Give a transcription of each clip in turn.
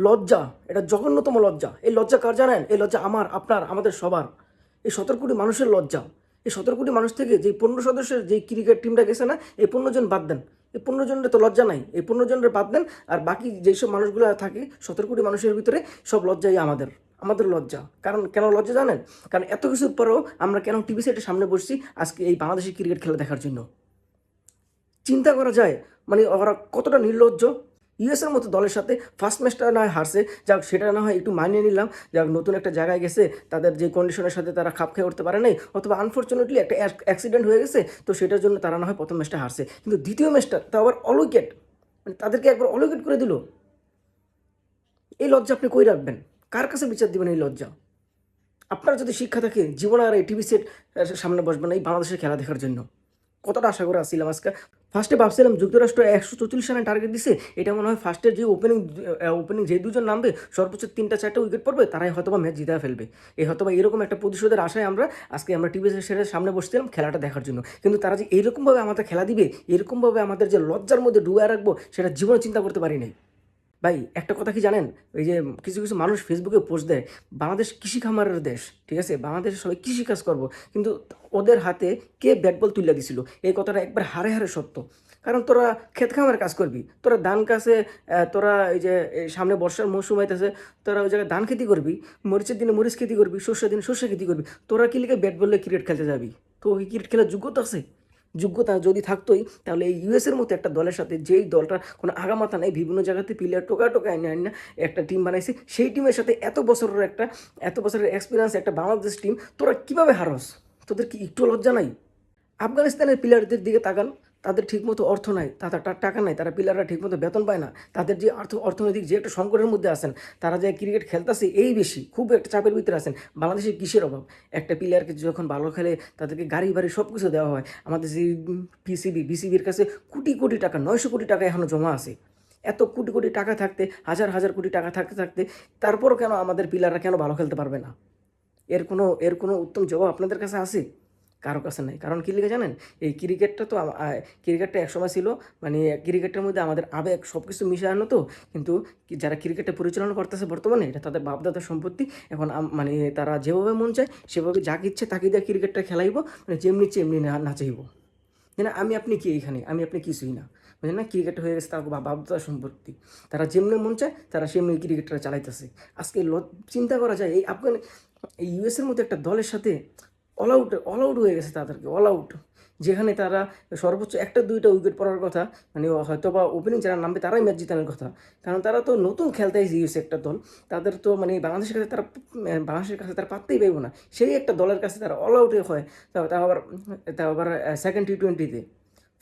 লজ্জা, এটা জঘন্যতম লজ্জা। এই লজ্জা কার জানেন? এই লজ্জা আমার, আপনার, আমাদের সবার। এই সতেরো কোটি মানুষের লজ্জা। এই সতেরো কোটি মানুষ থেকে যে পনেরো সদস্যের যে ক্রিকেট টিমটা গেছে না, এই পনেরো জন বাদ দেন। এই পনেরো জনের তো লজ্জা নাই। এই পনেরো জনের বাদ দেন আর বাকি যেসব মানুষগুলো থাকে, সতেরো কোটি মানুষের ভিতরে সব লজ্জাই আমাদের। আমাদের লজ্জা। কারণ কেন লজ্জা জানেন? কারণ এত কিছুর পরেও আমরা কেন টিভি সেটের সামনে বসছি আজকে এই বাংলাদেশের ক্রিকেট খেলা দেখার জন্য? চিন্তা করা যায়। মানে ওরা কতটা নির্লজ্জ ইউএসের মতো দলের সাথে ফার্স্ট ম্যাচটা না হয় হারছে। যাক, সেটা না হয় একটু মানিয়ে নিলাম। যাক, নতুন একটা জায়গায় গেছে। তাদের যে কন্ডিশনের সাথে তারা খাপ খেয়ে উঠতে পারে নাই, অথবা আনফর্চুনেটলি একটা অ্যাক্সিডেন্ট হয়ে গেছে, তো সেটার জন্য তারা না হয় প্রথম ম্যাচটা হারছে। কিন্তু দ্বিতীয় ম্যাচটা তা আবার অলউইকেট মানে তাদেরকে একবার অলউইকেট করে দিল। এই লজ্জা আপনি কই রাখবেন? কার কাছে বিচার দিবেন এই লজ্জা? আপনার যদি শিক্ষা থাকে, জীবনে আর এই টিভি সেট সামনে বসবেন এই বাংলাদেশের খেলা দেখার জন্য। কতটা আশা করে আসছিলাম আজকে? ফার্স্টে ভাবছিলাম যুক্তরাষ্ট্র একশো চৌচল্লিশ রানের টার্গেট দিছে। এটা মনে হয় ফার্স্টের যে ওপেনিং ওপেনিং যে দুজন নামবে, সর্বোচ্চ তিনটা চারটা উইকেট পড়বে, তারাই হয়তোবা ম্যাচ জিতে ফেলবে। এই হয়তোবা এরকম একটা প্রতিশোধের আশায় আমরা আজকে আমরা টিভি সেটের সামনে বসছিলাম খেলাটা দেখার জন্য। কিন্তু তারা যে এইরকমভাবে আমাদের খেলা দিবে, এরকমভাবে আমাদের যে লজ্জার মধ্যে ডুবে রাখব, সেটা জীবনে চিন্তা করতে পারি নাই। ভাই, একটা কথা কি জানেন? ওই যে কিছু কিছু মানুষ ফেসবুকে পোস্ট দেয়, বাংলাদেশ কৃষি খামারের দেশ। ঠিক আছে? বাংলাদেশে সবাই কৃষি কাজ করব। কিন্তু ওদের হাতে কে ব্যাট বল তুলে দিছিল? এই কথাটা একবার হারে হারে সত্য। কারণ তোরা ক্ষেত খামার কাজ করবি, তোরা ধান কাছে তোরা এই যে সামনে বর্ষার মৌসুম আইতেছে, তোরা ওই জায়গায় ধান খেতি করবি, মরিচের দিনে মরিচ খেতি করবি শস্যের দিনে শস্য খেতি করবি, তোরা কি লিখে ব্যাট বললে ক্রিকেট খেলতে যাবি? তো ওই ক্রিকেট খেলার যোগ্যতা আছে? যোগ্যতা যদি থাকতোই, তাহলে এই ইউএসের মতো একটা দলের সাথে যেই দলটা কোনো আগামাথা নেই, বিভিন্ন জায়গাতে প্লেয়ার টোকা টোকা এনে আনে একটা টিম বানাইছে, সেই টিমের সাথে এত বছরের একটা, এত বছরের এক্সপিরিয়েন্স একটা বাংলাদেশ টিম তোরা কীভাবে হারস? তোদের কি একটু লজ্জা নাই? আফগানিস্তানের প্লেয়ারদের দিকে তাকান। তাদের ঠিকমতো অর্থ নাই তাদের টাকা নাই, তারা প্লেয়াররা ঠিকমতো বেতন পায় না। তাদের যে অর্থ অর্থনৈতিক যে একটা সংকটের মধ্যে আছেন, তারা যে ক্রিকেট খেলতেছে এই বেশি, খুব একটা চাপের ভিতরে আছেন। বাংলাদেশে কিসের অভাব? একটা প্লেয়ারকে যখন ভালো খেলে তাদেরকে গাড়ি বাড়ি সব কিছু দেওয়া হয়। আমাদের যে পিসিবি, বিসিবির কাছে কোটি কোটি টাকা, নয়শো কোটি টাকা এখনও জমা আছে। এত কোটি কোটি টাকা থাকতে, হাজার হাজার কোটি টাকা থাকতে থাকতে তারপরও কেন আমাদের প্লেয়াররা কেন ভালো খেলতে পারবে না? এর কোনো এর কোনো উত্তম জবাব আপনাদের কাছে আছে? কারও কাছে নাই। কারণ কী লিখে জানেন? এই ক্রিকেটটা তো ক্রিকেটটা একসময় ছিল মানে ক্রিকেটের মধ্যে আমাদের আবেগ সব কিছু মিশানো তো কিন্তু যারা ক্রিকেটটা পরিচালনা করতেছে বর্তমানে, এটা তাদের বাপদাদার সম্পত্তি। এখন মানে তারা যেভাবে মন চায়, সেভাবে যাকে ইচ্ছে তাকে দিয়ে ক্রিকেটটা খেলাইব মানে যেমনি চেমনি নাচাইব। না আমি আপনি কি এইখানে? আমি আপনি কিছুই না। বুঝলেন না? ক্রিকেট হয়ে গেছে তার বাপদাদার সম্পত্তি। তারা যেমনি মন চায়, তারা সেমনি ক্রিকেটটা চালাইতেছে। আজকে চিন্তা করা যায়, এই আফগান এই ইউএসের মতো একটা দলের সাথে অল আউট অল আউট হয়ে গেছে তাদেরকে অল আউট যেখানে তারা সর্বোচ্চ একটা, দুইটা উইকেট পড়ার কথা মানে হয়তো বা ওপেনিং যারা নামবে তারাই ম্যাচ জিতানোর কথা। কারণ তারা তো নতুন খেলতে এসে একটা দল। তাদের তো মানে বাংলাদেশের কাছে তারা, বাংলাদেশের কাছে তারা পাততেই পাইব না। সেই একটা দলের কাছে তারা অল আউটে হয়। তাও আবার তাও আবার সেকেন্ড টি টোয়েন্টিতে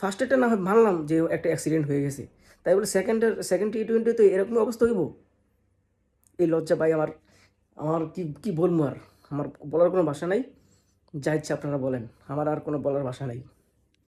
ফার্স্টেরটা না হয় মানলাম যে একটা অ্যাক্সিডেন্ট হয়ে গেছে। তাই বলে সেকেন্ডের সেকেন্ড টি টোয়েন্টিতে এরকম অবস্থা হইব? এই লজ্জা ভাই, আমার আমার কি কি বলব আর? আমার বলার কোনো ভাষা নাই। যা আপনারা বলেন। আমার আর কোনো বলার ভাষা নেই।